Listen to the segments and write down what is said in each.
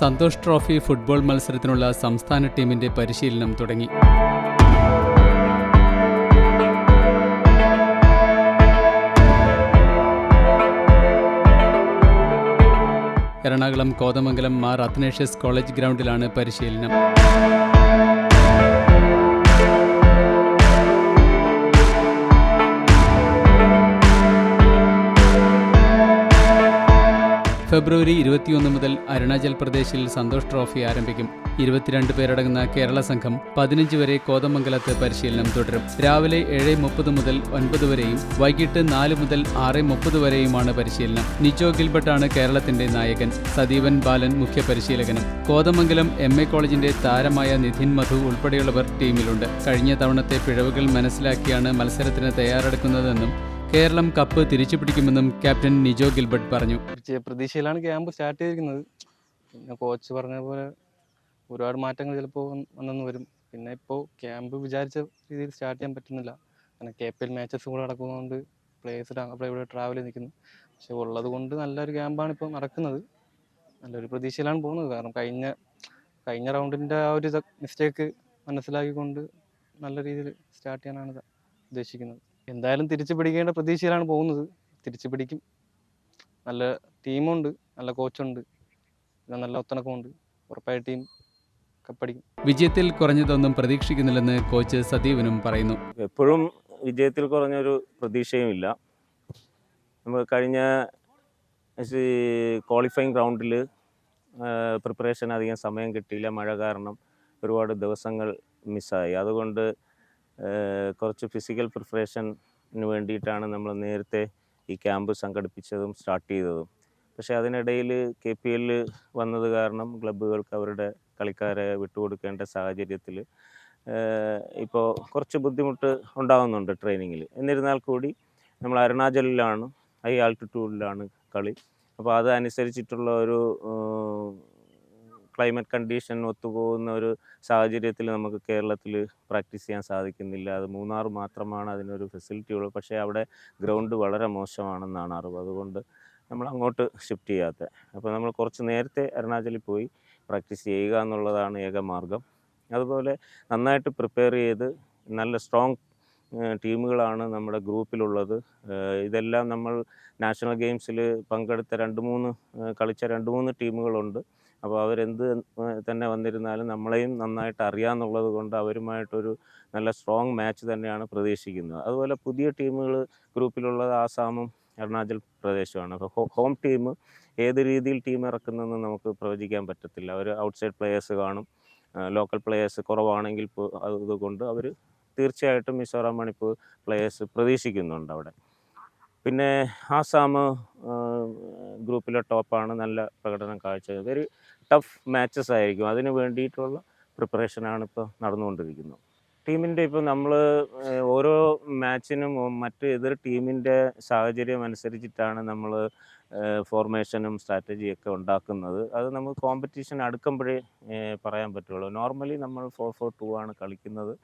Santhosh trophy football മത്സരത്തിനുള്ള സംസ്ഥാന ടീമിന്റെ പരിശീലനം തുടങ്ങി. എറണാകുളം കോതമംഗലം മാർ അത്നേഷ്യസ് കോളേജ് ഗ്രൗണ്ടിലാണ് പരിശീലനം. ഫെബ്രുവരി ഇരുപത്തിയൊന്ന് മുതൽ അരുണാചൽ പ്രദേശിൽ സന്തോഷ് ട്രോഫി ആരംഭിക്കും. ഇരുപത്തിരണ്ട് പേരടങ്ങുന്ന കേരള സംഘം പതിനഞ്ച് വരെ കോതമംഗലത്ത് പരിശീലനം തുടരും. രാവിലെ ഏഴ് മുപ്പത് മുതൽ ഒൻപത് വരെയും വൈകിട്ട് നാല് മുതൽ ആറ് മുപ്പത് വരെയുമാണ് പരിശീലനം. നിജോ ഗിൽബർട്ടാണ് കേരളത്തിന്റെ നായകൻ. സദീവൻ ബാലൻ മുഖ്യ പരിശീലകനും. കോതമംഗലം എം എ കോളേജിന്റെ താരമായ നിധിൻ മധു ഉൾപ്പെടെയുള്ളവർ ടീമിലുണ്ട്. കഴിഞ്ഞ തവണത്തെ പിഴവുകൾ മനസ്സിലാക്കിയാണ് മത്സരത്തിന് തയ്യാറെടുക്കുന്നതെന്നും കേരളം കപ്പ് തിരിച്ചു പിടിക്കുമെന്നും ക്യാപ്റ്റൻ നിജോ ഗിൽബർട്ട് പറഞ്ഞു. പ്രതീക്ഷയിലാണ് ക്യാമ്പ് സ്റ്റാർട്ട് ചെയ്തിരിക്കുന്നത്. പിന്നെ കോച്ച് പറഞ്ഞ പോലെ ഒരുപാട് മാറ്റങ്ങൾ ചിലപ്പോൾ വന്നെന്ന് വരും. പിന്നെ ഇപ്പോൾ ക്യാമ്പ് വിചാരിച്ച രീതിയിൽ സ്റ്റാർട്ട് ചെയ്യാൻ പറ്റുന്നില്ല. കാരണം കെ പി എൽ മാച്ചസ് കൂടെ നടക്കുന്നതുകൊണ്ട് പ്ലേയേഴ്സ് അവിടെ ഇവിടെ ട്രാവൽ നിൽക്കുന്നു പക്ഷെ ഉള്ളത് കൊണ്ട് നല്ലൊരു ക്യാമ്പാണ് ഇപ്പോൾ നടക്കുന്നത്. നല്ലൊരു പ്രതീക്ഷയിലാണ് പോകുന്നത്. കാരണം കഴിഞ്ഞ കഴിഞ്ഞ റൗണ്ടിന്റെ ആ ഒരു മിസ്റ്റേക്ക് മനസ്സിലാക്കിക്കൊണ്ട് നല്ല രീതിയിൽ സ്റ്റാർട്ട് ചെയ്യാനാണ് ഉദ്ദേശിക്കുന്നത്. എന്തായാലും തിരിച്ചു പിടിക്കേണ്ട പ്രതീക്ഷയിലാണ് പോകുന്നത്. തിരിച്ചു പിടിക്കും. നല്ല ടീമുണ്ട് നല്ല കോച്ചുണ്ട് പിന്നെ നല്ല ഒത്തണക്കമുണ്ട് ഉറപ്പായിട്ടും ടീം കപ്പടിക്കും. വിജയത്തിൽ കുറഞ്ഞതൊന്നും പ്രതീക്ഷിക്കുന്നില്ലെന്ന് കോച്ച് സദീവനും പറയുന്നു. എപ്പോഴും വിജയത്തിൽ കുറഞ്ഞൊരു പ്രതീക്ഷയുമില്ല. നമ്മൾ കഴിഞ്ഞ ക്വാളിഫയിങ് റൗണ്ടിൽ പ്രിപ്പറേഷൻ അധികം സമയം കിട്ടിയില്ല. മഴ കാരണം ഒരുപാട് ദിവസങ്ങൾ മിസ്സായി അതുകൊണ്ട് കുറച്ച് ഫിസിക്കൽ പ്രിപ്പറേഷന് വേണ്ടിയിട്ടാണ് നമ്മൾ നേരത്തെ ഈ ക്യാമ്പ് സംഘടിപ്പിച്ചതും സ്റ്റാർട്ട് ചെയ്തതും. പക്ഷേ അതിനിടയിൽ കെ പി എൽ വന്നത് കാരണം ക്ലബ്ബുകൾക്ക് അവരുടെ കളിക്കാരെ വിട്ടുകൊടുക്കേണ്ട സാഹചര്യത്തിൽ ഇപ്പോൾ കുറച്ച് ബുദ്ധിമുട്ട് ഉണ്ടാകുന്നുണ്ട് ട്രെയിനിങ്ങിൽ എന്നിരുന്നാൽ കൂടി നമ്മൾ അരുണാചലിലാണ് ഹൈ ആൾട്ടിറ്റ്യൂഡിലാണ് കളി. അപ്പോൾ അതനുസരിച്ചിട്ടുള്ള ഒരു ക്ലൈമറ്റ് കണ്ടീഷൻ ഒത്തുപോകുന്ന ഒരു സാഹചര്യത്തിൽ നമുക്ക് കേരളത്തിൽ പ്രാക്ടീസ് ചെയ്യാൻ സാധിക്കുന്നില്ല. അത് മൂന്നാർ മാത്രമാണ് അതിനൊരു ഫെസിലിറ്റി ഉള്ളത് പക്ഷേ അവിടെ ഗ്രൗണ്ട് വളരെ മോശമാണെന്നാണ് അറിവ്. അതുകൊണ്ട് നമ്മൾ അങ്ങോട്ട് ഷിഫ്റ്റ് ചെയ്യാത്ത. അപ്പോൾ നമ്മൾ കുറച്ച് നേരത്തെ അരുണാചലിൽ പോയി പ്രാക്ടീസ് ചെയ്യുക എന്നുള്ളതാണ് ഏക മാർഗം. അതുപോലെ നന്നായിട്ട് പ്രിപ്പയർ ചെയ്ത് നല്ല സ്ട്രോങ് ടീമുകളാണ് നമ്മുടെ ഗ്രൂപ്പിലുള്ളത്. ഇതെല്ലാം നമ്മൾ നാഷണൽ ഗെയിംസിൽ പങ്കെടുത്ത രണ്ട് മൂന്ന് കളിച്ച രണ്ട് മൂന്ന് ടീമുകളുണ്ട്. അപ്പോൾ അവരെന്ത് തന്നെ വന്നിരുന്നാലും നമ്മളെയും നന്നായിട്ട് അറിയാമെന്നുള്ളത് കൊണ്ട് അവരുമായിട്ടൊരു നല്ല സ്ട്രോങ് മാച്ച് തന്നെയാണ് പ്രതീക്ഷിക്കുന്നത്. അതുപോലെ പുതിയ ടീമുകൾ ഗ്രൂപ്പിലുള്ളത് ആസാമും അരുണാചൽ പ്രദേശമാണ്. അപ്പോൾ ഹോം ടീം ഏത് രീതിയിൽ ടീം ഇറക്കുന്നതെന്ന് നമുക്ക് പ്രവചിക്കാൻ പറ്റത്തില്ല. അവർ ഔട്ട്സൈഡ് പ്ലേയേഴ്സ് കാണും ലോക്കൽ പ്ലേയേഴ്സ് കുറവാണെങ്കിൽ അതുകൊണ്ട് അവർ തീർച്ചയായിട്ടും മിസോറാം മണിപ്പൂർ പ്ലേയേഴ്സ് പ്രതീക്ഷിക്കുന്നുണ്ട് അവിടെ. പിന്നെ ആസാം ഗ്രൂപ്പിലെ ടോപ്പാണ് നല്ല പ്രകടനം കാഴ്ച വെരി ടഫ് മാച്ചസ് ആയിരിക്കും. അതിന് വേണ്ടിയിട്ടുള്ള പ്രിപ്പറേഷനാണ് ഇപ്പോൾ നടന്നുകൊണ്ടിരിക്കുന്നത്. ടീമിന്റെ ഇപ്പോൾ നമ്മൾ ഓരോ മാച്ചിനും മറ്റ് എതിർ ടീമിന്റെ സാഹചര്യം അനുസരിച്ചിട്ടാണ് നമ്മൾ ഫോർമേഷനും സ്ട്രാറ്റജിയൊക്കെ ഉണ്ടാക്കുന്നത്. അത് നമ്മൾ കോമ്പറ്റീഷൻ അടുക്കുമ്പോഴേ പറയാൻ പറ്റുള്ളൂ. നോർമലി നമ്മൾ ഫോർ ഫോർ ടു ആണ് കളിക്കുന്നത്.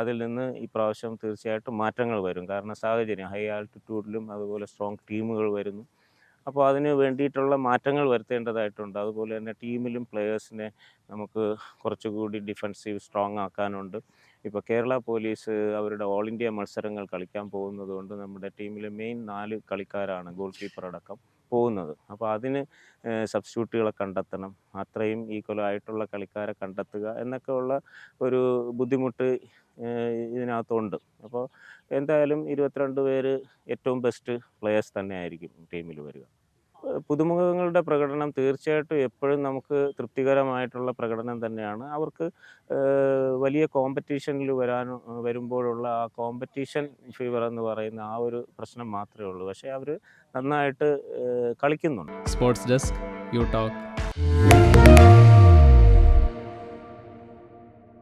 അതിൽ നിന്ന് ഈ പ്രാവശ്യം തീർച്ചയായിട്ടും മാറ്റങ്ങൾ വരും. കാരണം സാഹചര്യം ഹൈ ആൾട്ടിറ്റ്യൂഡിലും അതുപോലെ സ്ട്രോങ് ടീമുകൾ വരുന്നു. അപ്പോൾ അതിന് വേണ്ടിയിട്ടുള്ള മാറ്റങ്ങൾ വരുത്തേണ്ടതായിട്ടുണ്ട്. അതുപോലെ തന്നെ ടീമിലും പ്ലെയേഴ്സിനെ നമുക്ക് കുറച്ചുകൂടി ഡിഫൻസീവ് സ്ട്രോങ് ആക്കാനുണ്ട്. ഇപ്പോൾ കേരള പോലീസ് അവരുടെ ഓൾ ഇന്ത്യ മത്സരങ്ങൾ കളിക്കാൻ പോകുന്നത് കൊണ്ട് നമ്മുടെ ടീമിലെ മെയിൻ നാല് കളിക്കാരാണ് ഗോൾ കീപ്പർ അടക്കം. പോകുന്നത്. അപ്പോൾ അതിന് സബ്സ്റ്റിറ്റ്യൂട്ടുകളെ കണ്ടെത്തണം. അത്രയും ഈക്വൽ ആയിട്ടുള്ള കളിക്കാരെ കണ്ടെത്തുക എന്നൊക്കെ ഉള്ള ഒരു ബുദ്ധിമുട്ട് ഇതിനകത്തുണ്ട്. അപ്പോൾ എന്തായാലും ഇരുപത്തിരണ്ട് പേര് ഏറ്റവും ബെസ്റ്റ് പ്ലെയേഴ്സ് തന്നെ ആയിരിക്കും ടീമിൽ വരിക. പുതുമുഖങ്ങളുടെ പ്രകടനം തീർച്ചയായിട്ടും എപ്പോഴും നമുക്ക് തൃപ്തികരമായിട്ടുള്ള പ്രകടനം തന്നെയാണ്. അവർക്ക് വലിയ കോമ്പറ്റീഷനിൽ വരാൻ വരുമ്പോഴുള്ള ആ കോമ്പറ്റീഷൻ ഫീവർ എന്ന് പറയുന്ന ആ ഒരു പ്രശ്നം മാത്രമേ ഉള്ളൂ. പക്ഷേ അവർ നന്നായിട്ട് കളിക്കുന്നുണ്ട്. Sports desk you talk.